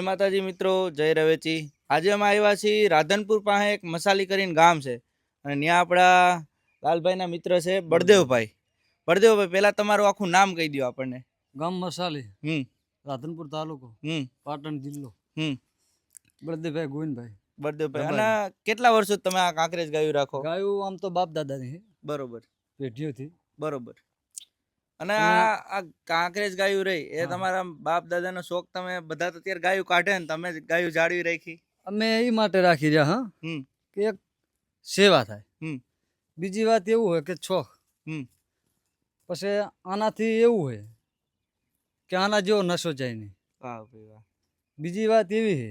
માતાજી મિત્રો જય રવેચી. આજે અમે આવ્યા છીએ રાધનપુર પાસે એક મસાલી કરીને ગામ છે. અને ત્યાં આપણા લાલભાઈના મિત્ર છે બળદેવભાઈ. બળદેવભાઈ પહેલા તમારું આખું નામ કહી દો આપણને. ગામ મસાલી હમ. રાધનપુર તાલુકો હમ. પાટણ જિલ્લો. હમ. બળદેવભાઈ ગોવિંદભાઈ. બળદેવભાઈ અને કેટલા વર્ષો તમે આ કાંકરેજ ગાયું રાખો? ગાયું આમ તો બાપ દાદાની બરોબર. પેઢીઓથી. બરોબર. અને આ આ કાંકરેજ ગાયું રહી એ તમારા બાપ દાદાનો શોખ તમે બધા અત્યારે ગાયું કાઢે ને તમે ગાયું જાળવી રાખી. અમે એ માટે રાખી રહ્યા હા. કે એક સેવા થાય. બીજી વાત એવું હોય કે શોખ. પછી આનાથી એવું હોય કે આના જેવો નશો જાય નહીં. વાહ બીજી વાત એવી છે.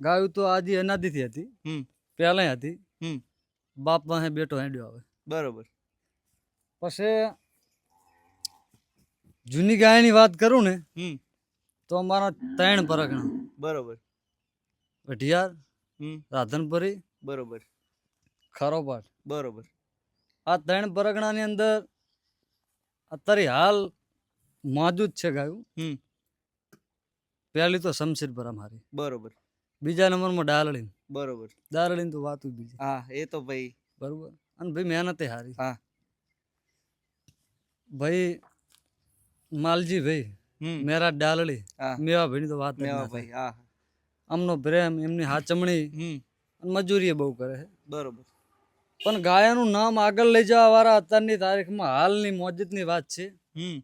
ગાયું તો આજે અનાદિથી હતી. પહેલાં હતી. બાપ પાસે બેટો હેડ્યો આવે. બરોબર. પછી જૂની ગાયની વાત કરું ને હમ. તો અમારા ત્રણ પરગણા. બરોબર. વઢિયાર હમ. રાધનપુરી બરોબર. ખરોપાટ બરોબર. આ ત્રણ પરગણાની અંદર અત્યારે હાલ મોજૂદ છે ગાયું. હમ. પહેલી તો શમશીરપરા મારી બરોબર. બીજા નંબરમાં ડાલડી બરોબર. ડાલડી તો વાત બીજી હા એ તો ભાઈ. બરોબર. અને ભાઈ મહેનતે હારી. હા. ભાઈ માલજી ભાઈ મેરા ડાલડી. મેવા ભાઈ તો વાત મેવા ભાઈ હા. આમનો પ્રેમ એમની હાચમણી હમ. અને મજૂરી બહુ કરે છે. બરોબર. પણ ગાયાનું નામ આગળ લઈ જવા વાળા અત્યારની તારીખમાં હાલની મોજિદની વાત છે. હમ.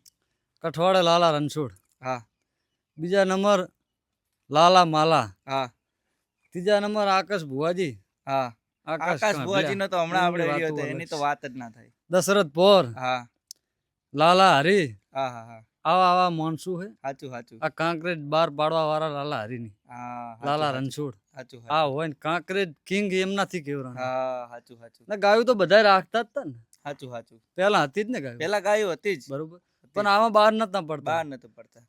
કઠવાડે લાલા રણછોડ. હા. બીજા નંબર લાલા માલા. હા. ત્રીજા નંબર આકાશ ભુવાજી. હા. આકાશ ભુવાજી નો તો હમણાં આપણે એની તો વાત જ ના થાય. દશરથ પોર. હા. લાલા હરી. હા હા હા. આવા આવા માણસો હે. સાચું સાચું આ કાંકરેજ બાર પાડવા વાળા લાલા હરીની. હા લાલા રણછોડ. સાચું આ હોય ને કાંકરેજ કિંગ એમનાથી કેવરા હા સાચું સાચું ને ગાયું તો બધા રાખતા જ હતા ને. સાચું સાચું પેલા હતી જ ને ગાયું? પેલા ગાયું હતી જ. બરોબર. પણ આમાં બહાર નતા પડતા. બહાર નતા પડતા.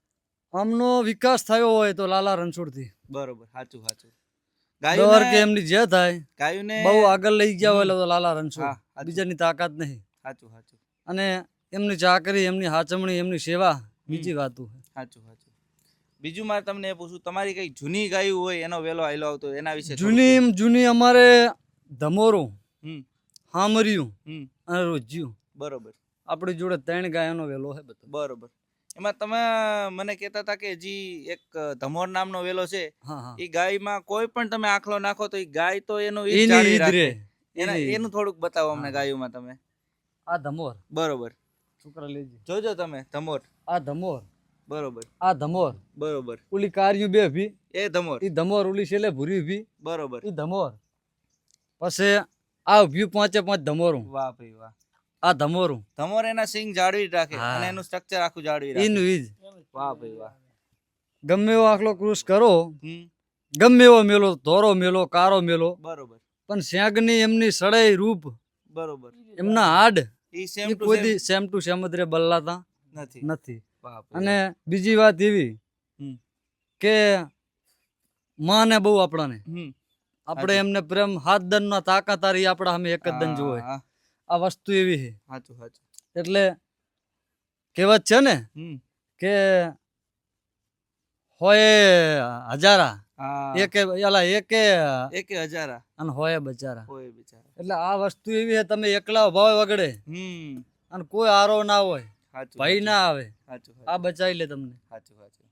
આમનો વિકાસ થયો હોય તો લાલા રણછોડથી બરોબર સાચું સાચું ગાયું કે એમની જે થાય ગાયું ને બહુ આગળ લઈ ગયા હોય તો લાલા રણછોડ. હા બીજાની તાકાત નહીં. સાચું સાચું અને એમની ચાકરી એમની હાચમણી એમની સેવા બીજી વાતું સાચું સાચું બીજું મારે તમને એ પૂછું તમારી કઈ જૂની ગાયું હોય એનો વેલો આયલો આવતો એના વિશે જૂની જૂની અમારે ધમોરું હમ. હામરિયું હમ. અને રોજ્યું. બરોબર. આપણી જોડે ત્રણ ગાયનો વેલો છે બધો. બરોબર. એમાં તમે મને કહેતા હતા કે હજી એક ધમોર નામનો વેલો છે એ ગાયમાં કોઈ પણ તમે આખલો નાખો તો એ ગાય તો એનો. એના એનું થોડુંક બતાવો અમને ગાયોમાં તમે. આ ધમોર. બરોબર. છોકરા લેજે જોજો તમે ધમોર. આ ધમોર. બરોબર. આ ધમોર. બરોબર. ઓલી કારિયું બે ભી. એ ધમોર. ઈ ધમોર ઓલી છેલ્લે ભૂરી ભી. બરોબર. ઈ ધમોર. પછી આ ભી પાંચે પાંચ ધમોરું. વાહ ભાઈ વાહ. આ ધમોરું. ધમોર એના સિંગ જાળવી રાખે અને એનું સ્ટ્રક્ચર આખું જાળવી રાખે. ઈજ વાહ ભાઈ વાહ. ગમે એવો આખલો ક્રુસ કરો ગમે એવો મેલો ધોરો મેલો કારો મેલો બરોબર. પણ શેગની એમની સડાઈ રૂપ બરોબર. એમના હાડ સેમ ટુ કોઈ સેમ દી સેમ ટુ સેમ જ રે બદલાતા નથી. નથી. અને બીજી વાત એવી કે માને બહુ આપણાને. આપણે એમને પ્રેમ હાથ દન ના તાકાત હારી આપણા અમે એક જ દન જોવે. આ વસ્તુ એવી છે. સાચું સાચું એટલે કહેવત છે ને કે હોય હજારા એકે અલા એકે. એક હજારા. અને હોય બચારા. હોય બિચારા. એટલે આ વસ્તુ એવી છે તમે એકલા ભાવે વગડે. હમ. અને કોઈ આરો ના હોય ભાઈ ના આવે. આ બચાવી લે તમને. સાચું સાચું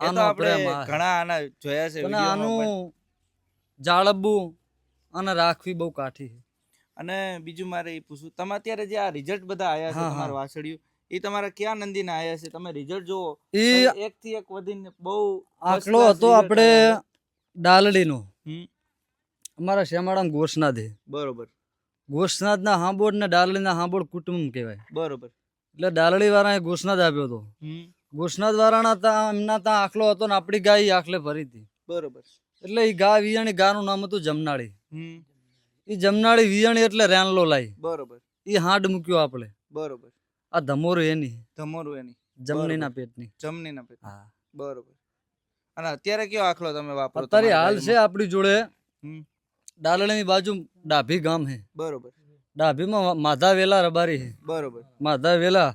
આનો આપણે ઘણા આના જોયા છે. આનું જાળવવું અને રાખવી બહુ કાઠી છે. અને બીજું મારે એ પૂછવું તમે અત્યારે જે આ રિઝલ્ટ બધા આયા છે તમારું. વાસળિયું એ તમારા ક્યાં નંદીના આયા છે? તમે રિઝલ્ટ જુઓ. એ એક થી એક વધીને બહુ આંકડો હતો આપણે ડાલડીનો અમારા શ્યામાળામ ગોસનાથ. બરોબર. ગોસનાથના હાંબોડ ને ડાલડીના હાંબોડ કુટુંબ કહેવાય. બરોબર. એટલે ડાલડી વાળાએ ગોસનાથ આપ્યો હતો. ગોસનાથ વાળાના ત્યાં એમના ત્યાં આખલો હતો ને આપણી ગાય આખલે ફરી હતી બરોબર. એટલે એ ગા વિયાણી ગાનું નામ હતું જમનાળી. હમ. એ જમનાળી વિયાણી એટલે રેનલો લાઈ. બરોબર. એ હાંડ મૂક્યો આપણે બરોબર. આ ધમોર એની. ધમોરું એની. જમણીના પેટની. જમણીના પેટ. હા. બરોબર. અને અત્યારે કયો આખલો તમે વાપરો અત્યારે હાલ છે? આપણી જોડે હમ. બાજુ ડાભી ગામ હે. બરોબર. ડાભીમાં માધા વેલા રબારી હે. બરોબર. માધા વેલા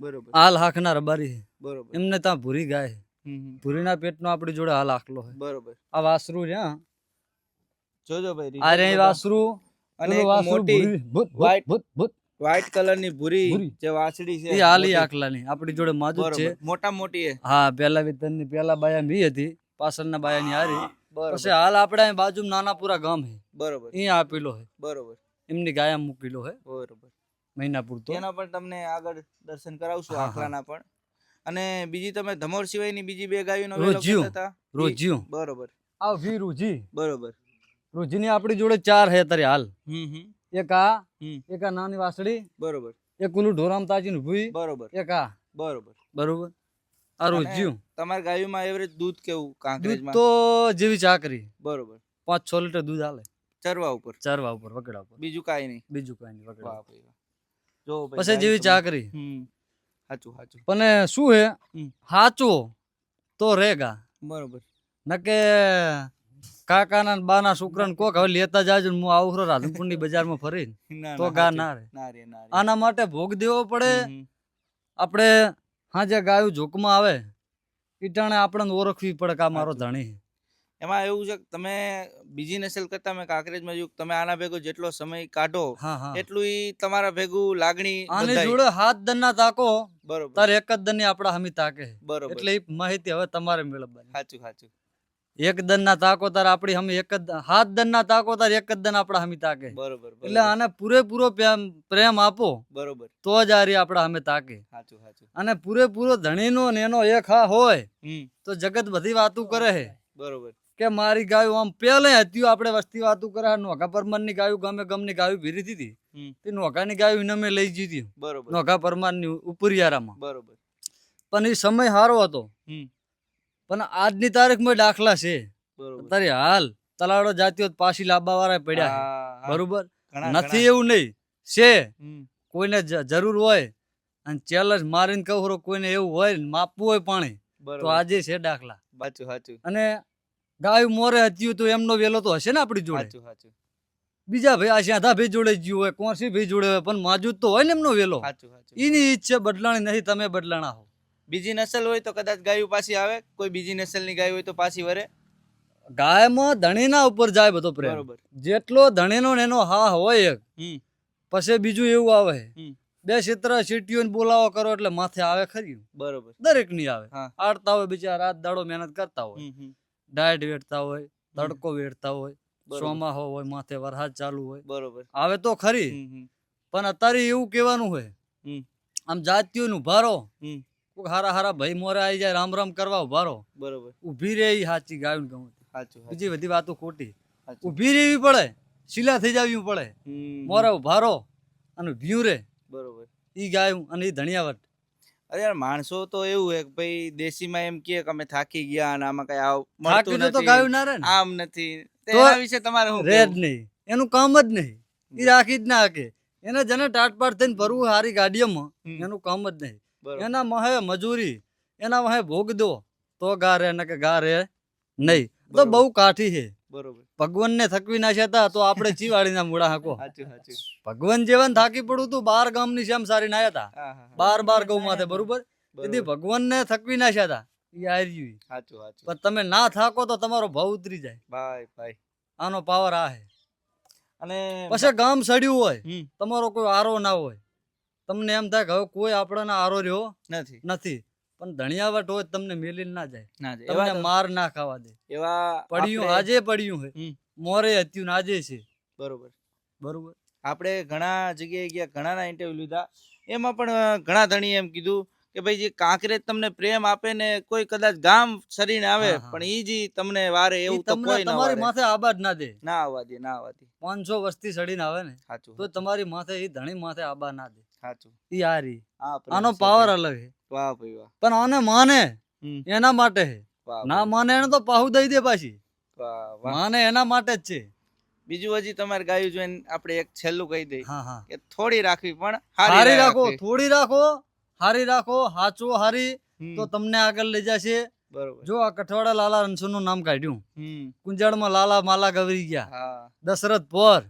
બરોબર. આલ હાકના રબારી હે. બરોબર. એમને ત્યાં ભૂરી ગાય. ભૂરીના પેટનો આપણી જોડે હાલ આખલો હે. બરોબર. આ વાસરું છે જોજો ભાઈ આ રે વાસરું. અને મોટી ભૂત, ભૂત, ભૂત. વ્હાઈટ કલરની ભૂરી. જે વાછડી છે એ હાલી મોટી. આખલાની. આપણી જોડે માજુ છે. મોટા મોટી હા પેલા વેતનની પેલા બાયા મી હતી. પાછળના બાયાની હારી. પછી હાલ આપણે બાજુ નાનાપુરા ગામ હે બરોબર. અહીંયા આપેલો હે બરોબર. એમની ગાયા મૂકેલો હે બરોબર. મહિના પૂરતો. એના પણ તમને આગળ દર્શન કરાવશું. આખલાના પણ. અને બીજી તમે ધમોર સિવાયની બીજી બે ગાયોનો વેલો રોજિયું. રોજ્યું. બરોબર. આ વી રૂજી. બરોબર. રૂજીની આપણી જોડે ચાર હે અત્યારે હાલ. હમ હમ. એક આ એક આ નાની વાસળી બરોબર. એક ઓલું ઢોરામ તાજીનું ભૂઈ બરોબર. એક આ. બરોબર. બરોબર? આ રોજ્યું તમારા ગાયોમાં એવરેજ દૂધ કેવું કાંકરેજમાં? તો જેવી ચાકરી. બરોબર. પાંચ છ લીટર દૂધ આલે ચરવા ઉપર? ચરવા ઉપર વગડા ઉપર. બીજું કાંઈ નહીં. બીજું કઈ નહીં વાહ. જો પછી જેવી ચાકરી. સાચું સાચું પણ શું હે? સાચો હાચો તો રેગા. બરોબર. નકે કાકાના ને બાના છોકરાને કોક હવે લેતા જાજો ને હું આવું રાધનપુરની બજારમાં ફરીને. ના, તો ગા ના રે ના ના આના માટે ભોગ દેવો પડે. આપણે હા જે ગાયું જોકમાં આવે ઈટાણે આપણને ઓળખવી પડે કે આ મારો ધણી. એમાં એવું છે કે તમે બીજી નસલ કરતા મેં કાંકરેજમાં જોયું તમે આના ભેગો જેટલો સમય કાઢો એટલું ઈ તમારા ભેગું લાગણી આની જોડે હાથ દનના તાકો બરોબર. તારે એક જ દનની આપણા હમી તાકે. બરોબર. એટલે માહિતી હવે તમારે મેળવવાની. સાચું સાચું એક દનના ના તાર આપણી હમી એક જ હાથ દનના તાકો તાર એક જ દન આપણા હમી તાકે. બરોબર એટલે આને પૂરેપૂરો પ્રેમ પ્રેમ આપો. બરોબર. તો જ આ રહી આપણા હમે તાકે. સાચું સાચું અને પૂરેપૂરો ધણીનો ને એનો એક હા હોય તો જગત બધી વાતું કરે હે. બરોબર. કે મારી ગાયું આમ પેલે હતી આપણે વસ્તી વાતું કરે નોખા પરમારની ગાયું ગમે ગમની ગાયું ભીરી દીધી. તે નોખાની ગાયું એને મેં લઈ જીધી. બરોબર. નોખા પરમારની ઉપરિયારામાં. બરોબર. પણ એ સમય સારો હતો. પણ આજની તારીખમાં દાખલા છે. અત્યારે હાલ તલાડો જાતિઓ પાછી લાંબા વાળા પડ્યા. બરોબર? નથી એવું નહીં. છે. કોઈને જરૂર હોય અને ચેલેન્જ મારીને કહું કોઈને એવું હોય માપવું હોય પાણી તો આજે છે દાખલા. સાચું સાચું. અને ગાયું મોરે હત્યું તો એમનો વેલો તો હશે ને આપણી જોડે? બીજા ભાઈ આ સાધા ભાઈ જોડે જ્યું હોય કોણસી ભાઈ જોડે હોય પણ માજૂદ તો હોય ને એમનો વેલો. એની ઈચ્છા બદલાણી નહીં તમે બદલાણા હો. બીજી નસલ હોય તો કદાચ ગાયું પાછી આવે. કોઈ બીજી નસલની ગાય હોય તો પાછી વરે. ગાયમાં ધણીના ઉપર જાય બધો પ્રેમ. બરોબર. જેટલો ધણીનો ને એનો હા હોય એક પછી બીજું એવું આવે. બે ક્ષેત્ર સીટીઓ બોલાવો કરો એટલે માથે આવે ખરી. બરોબર. દરેકની આવે. આડતા હોય બિચારા રાત દાડો મહેનત કરતા હોય. ડાયટ વેઠતા હોય તડકો વેઠતા હોય. ચોમાહો હોય માથે વરસાદ ચાલુ હોય. બરોબર. આવે તો ખરી. પણ અત્યારે એવું કહેવાનું હોય આમ જાતિઓનું નું હમ. કોક હારા હારા ભાઈ મોરે આવી જાય રામ રામ કરવા ઉભારો બરોબર. ઊભી રહે ઈ સાચી ગાયું ગમતી સાચું બીજી બધી વાતો ખોટી. ઊભી રહેવી પડે શીલા થઈ જવી પડે. હમ, ઊભા રહો અને ભીયું રે. બરોબર. ઈ ગાયું અને ઈ ધણિયાવટ. અરે યાર માણસો તો એવું હે કે ભાઈ દેશીમાં એમ કે અમે થાકી ગયા અને આમાં કઈ આવ મળતું નથી તો ગાયું ના રે આમ નથી. તો તો એના વિશે તમારે હું રેડ નહીં. એનું કામ જ નહીં. ઈ રાખી જ ના હકે એને જેને ટાટપાટ થઈને ભરવું હારી ગાડીઓમાં એનું કામ જ નહીં. બરોબર એના મહે મજૂરી એના મહે ભોગ દો તો ગા રે ને કે ગા રે નહીં. તો બહુ કાઠી છે. બરોબર. ભગવાનને થકવી ના છતા તો આપણે ચીવાડીના મૂળા હાકો. ભગવાન જેવન થાકી પડું તું બાર ગામની શેમ સારી ના હતા. બાર બાર ગૌ માથે બરોબર. બરોબર. ભગવાન ને થકવી સાચું પણ તમે ના થાકો તો તમારો ભાવ ઉતરી જાય. ભાઈ ભાઈ. આનો પાવર આ હે. અને પછી ગામ સડ્યું હોય તમારો કોઈ આરો ના હોય. તમને એમ થાય કે હવે કોઈ આપણને આરો રહ્યો નથી. નથી. પણ ધણિયાવટ હોય તમને મેલી ના જાય. ના જાય. તમને માર ના ખાવા દે. એવા પડ્યું આજે પડ્યું હે મોરે હત્યું આજે છે. બરોબર. બરોબર. આપણે ઘણા જગ્યાએ ગયા ઘણાના ઇન્ટરવ્યુ લીધા. એમાં પણ ઘણા ધણી એમ કીધું કે ભાઈ જે કાંકરેજ તમને પ્રેમ આપે ને કોઈ કદાચ ગામ સરીને આવે. પણ ઈ જ તમને વારે એવું તો કોઈ ના તમારી માથે આબાદ ના દે. ના આવવા દે ના આવવા દે પાંચસો વસ્તી સડીને આવે ને સાચું તો તમારી માથે ઈ ધણી માથે આબા ના દે. સાચું. ઈ હારી આનો પાવર અલગ હે. વાહ ભાઈ વાહ. પણ આને માને એના માટે હે. ના. માને એને તો પાહુ દઈ દે પાછી. માને એના માટે જ છે. બીજું હજી તમારે ગાયું જોઈને આપણે એક છેલ્લું કહી દઈએ કે થોડી રાખવી પણ હારી રાખો થોડી રાખો હારી રાખો હાચો હારી તો તમને આગળ લઈ જશે. બરોબર. જો આ કઠવાડા લાલા રણછોડનું નામ કાઢ્યું. કુંજાળમાં લાલા માલા ગવરી ગયા. દશરથ પોર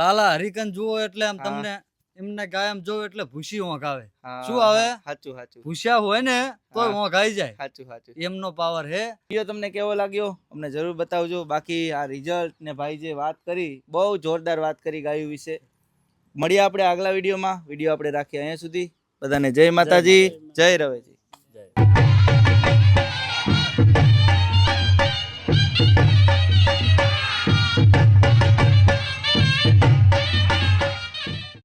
લાલા હરિકન જુઓ એટલે આમ તમને એમને ગાય જોવો એટલે ભૂસી ઓંખ આવે શું આવે? સાચું સાચું ભૂસ્યા હોય ને તો ઓંખ આવી જાય. સાચું સાચું એમનો પાવર હે. વીડિયો તમને કેવો લાગ્યો? અમને જરૂર બતાવજો. બાકી આ રિઝલ્ટ ને ભાઈ જે વાત કરી બહુ જોરદાર વાત કરી ગાયું વિશે. મળીએ આપણે આગલા વિડીયોમાં. વીડિયો આપણે રાખીએ અહીંયા સુધી. બધાને જય માતાજી જય રવેજી.